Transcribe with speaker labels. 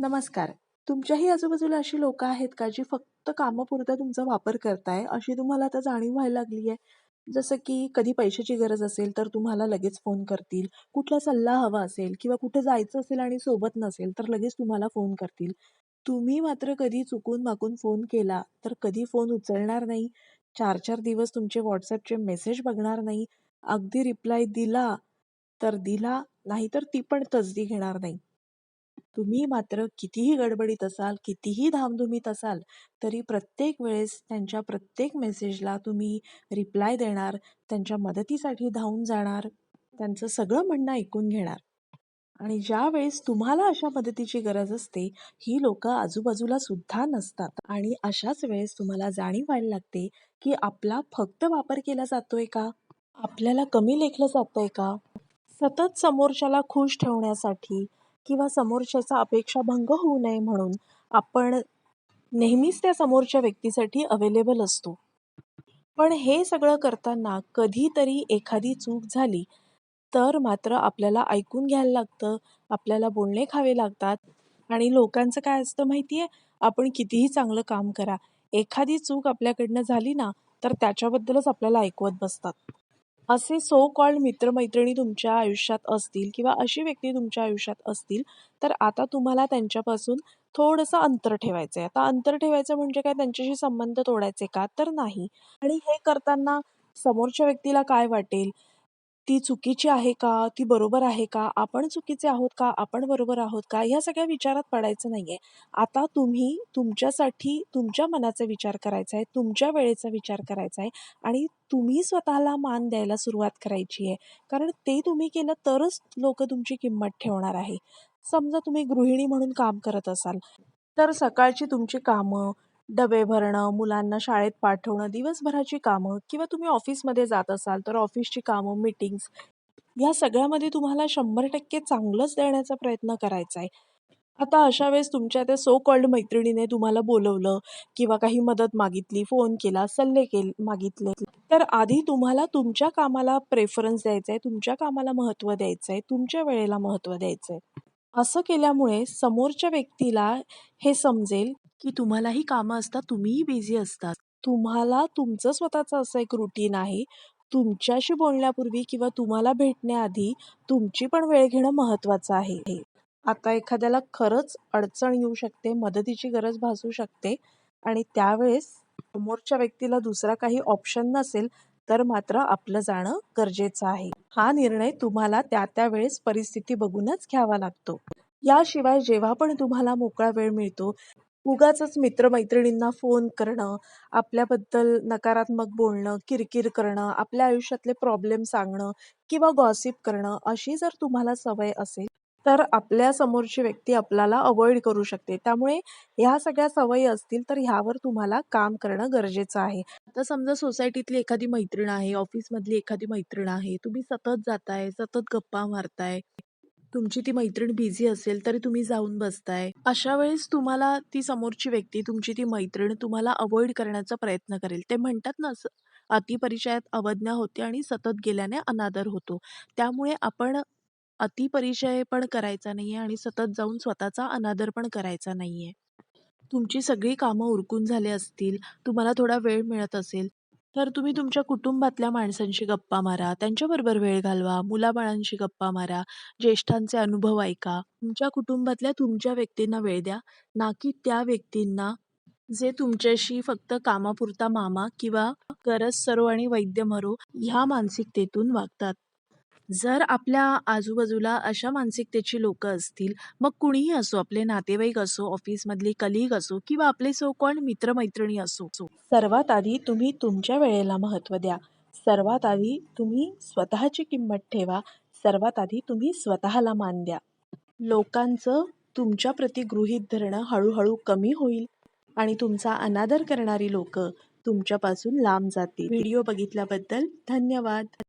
Speaker 1: नमस्कार. तुमच्याही आजूबाजूला अशी लोकं आहेत का, जी फक्त कामापुरता तुमचा वापर करताय, अशी तुम्हाला आता जाणीव व्हायला लागली आहे? जसं की कधी पैशाची गरज असेल, तर तुम्हाला लगेच फोन करतील. कुठला सल्ला हवा असेल किंवा कुठे जायचं असेल आणि सोबत नसेल, तर लगेच तुम्हाला फोन करतील. तुम्ही मात्र कधी चुकून-माकून फोन केला, तर कधी फोन उचलणार नाही. 4-4 दिवस तुमचे व्हॉट्सॲपचे मेसेज बघणार नाही. अगदी रिप्लाय दिला, तर दिला, नाही तर ती पण तसदी घेणार नाही. तुम्ही मात्र कितीही गडबडीत असाल, कितीही धामधुमीत असाल, तरी प्रत्येक वेळेस त्यांच्या प्रत्येक मेसेजला तुम्ही रिप्लाय देणार, त्यांच्या मदतीसाठी धावून जाणार, त्यांचं सगळं म्हणणं ऐकून घेणार. आणि ज्यावेळेस तुम्हाला अशा मदतीची गरज असते, ही लोकं आजूबाजूला सुद्धा नसतात. आणि अशाच वेळेस तुम्हाला जाणीव व्हायला लागते, की आपला फक्त वापर केला जातोय का? आपल्याला कमी लेखलं जातंय का? सतत समोरच्याला खुश ठेवण्यासाठी किंवा समोरच्याचा अपेक्षाभंग होऊ नये म्हणून आपण नेहमीच त्या समोरच्या व्यक्तीसाठी अवेलेबल असतो. पण हे सगळं करताना कधीतरी एखादी चूक झाली, तर मात्र आपल्याला ऐकून घ्यायला लागतं, आपल्याला बोलणे खावे लागतात आणि लोकांचं काय असतं माहिती आहे? आपण कितीही चांगलं काम करा, एखादी चूक आपल्याकडनं झाली ना, तर त्याच्याबद्दलच आपल्याला ऐकवत बसतात. असे सो कॉल्ड मित्रमैत्रिणी तुमच्या आयुष्यात असतील किंवा अशी व्यक्ती तुमच्या आयुष्यात असतील, तर आता तुम्हाला त्यांच्यापासून थोडंसं अंतर ठेवायचं आहे. आता अंतर ठेवायचं म्हणजे काय त्यांच्याशी संबंध तोडायचे का? तर नाही. आणि हे करताना समोरच्या व्यक्तीला काय वाटेल? ती चुकीची आहे का? ती बरोबर आहे का? आपण चुकीचे आहोत का? आपण बरोबर आहोत का? ह्या सगळ्या विचारात पडायचं नाहीये. आता तुम्ही तुमच्यासाठी तुमच्या मनाचा विचार करायचा आहे, तुमच्या वेळेचा विचार करायचा आहे आणि तुम्ही स्वतःला मान द्यायला सुरुवात करायची आहे. कारण ते तुम्ही केलं तरच लोक तुमची किंमत ठेवणार आहे. समजा तुम्ही गृहिणी म्हणून काम करत असाल, तर सकाळची तुमची कामं, डबे भरणं, मुलांना शाळेत पाठवणं, दिवसभराची कामं किंवा तुम्ही ऑफिसमध्ये जात असाल, तर ऑफिसची कामं, मीटिंग्स या सगळ्यामध्ये तुम्हाला 100% चांगलंच देण्याचा प्रयत्न करायचा आहे. आता अशा वेळेस तुमच्या त्या सो कॉल्ड मैत्रिणीने तुम्हाला बोलवलं किंवा काही मदत मागितली, फोन केला, सल्ले केल मागितले, तर आधी तुम्हाला तुमच्या कामाला प्रेफरन्स द्यायचा आहे, तुमच्या कामाला महत्त्व द्यायचं आहे, तुमच्या वेळेला महत्त्व द्यायचं आहे. असं केल्यामुळे समोरच्या व्यक्तीला हे समजेल, की तुम्हालाही कामं असतात, तुम्हीही बिझी असतात. तुम्हाला तुमचं स्वतःचं असं एक रुटीन आहे. तुमच्याशी बोलण्यापूर्वी किंवा तुम्हाला भेटण्याआधी तुमची पण वेळ घेणं महत्त्वाचं आहे. आता एखाद्याला खरंच अडचण येऊ शकते, मदतीची गरज भासू शकते आणि त्यावेळेस समोरच्या व्यक्तीला दुसरा काही ऑप्शन नसेल, तर मात्र आपलं जाणं गरजेचं आहे. हा निर्णय तुम्हाला त्या-त्या वेळेस परिस्थिती बघूनच घ्यावा लागतो. याशिवाय जेव्हा पण तुम्हाला मोकळा वेळ मिळतो, उगाचच मित्र-मैत्रिणींना फोन करणं, आपल्याबद्दल नकारात्मक बोलणं, किरकिर करणं, आपल्या आयुष्यातले प्रॉब्लेम सांगणं किंवा गॉसिप करणं, अशी जर तुम्हाला सवय असेल, तर आपल्या समोरची व्यक्ती आपल्याला अवॉइड करू शकते. त्यामुळे ह्या सगळ्या सवयी असतील, तर ह्यावर तुम्हाला काम करणं गरजेचं आहे. आता समजा सोसायटीतली एखादी मैत्रीण आहे, ऑफिसमधली एखादी मैत्रीण आहे, तुम्ही सतत जाताय, सतत गप्पा मारताय, तुमची ती मैत्रीण बिझी असेल, तरी तुम्ही जाऊन बसताय. अशा वेळेस तुम्हाला ती समोरची व्यक्ती, तुमची ती मैत्रीण तुम्हाला अवॉइड करण्याचा प्रयत्न करेल. ते म्हणतात ना, स अतिपरिचयात अवज्ञा होते आणि सतत गेल्याने अनादर होतो. त्यामुळे आपण अतिपरिचय पण करायचा नाहीये आणि सतत जाऊन स्वतःचा अनादर पण करायचा नाहीये. तुमची सगळी कामं उरकून झाले असतील, तुम्हाला थोडा वेळ मिळत असेल, तर तुम्ही तुमच्या कुटुंबातल्या माणसांशी गप्पा मारा, त्यांच्याबरोबर वेळ घालवा, मुलाबाळांशी गप्पा मारा, ज्येष्ठांचे अनुभव ऐका. तुमच्या कुटुंबातल्या तुमच्या व्यक्तींना वेळ द्या, ना की त्या व्यक्तींना जे तुमच्याशी फक्त कामापुरता मामा किंवा गरज सरो आणि वैद्य मरो ह्या मानसिकतेतून वागतात. जर आपल्या आजूबाजूला अशा मानसिकतेची लोकं असतील, मग कुणीही असो, आपले नातेवाईक असो, ऑफिसमधली कलीग असो किंवा आपले सो कॉल्ड मित्रमैत्रिणी असो, सर्वात आधी तुम्ही तुमच्या वेळेला महत्त्व द्या. सर्वात आधी तुम्ही स्वतःची किंमत ठेवा. सर्वात आधी तुम्ही स्वतःला मान द्या. लोकांचं तुमच्याप्रती गृहीत धरणं हळूहळू कमी होईल आणि तुमचा अनादर करणारी लोक तुमच्यापासून लांब जातील. व्हिडिओ बघितल्याबद्दल धन्यवाद.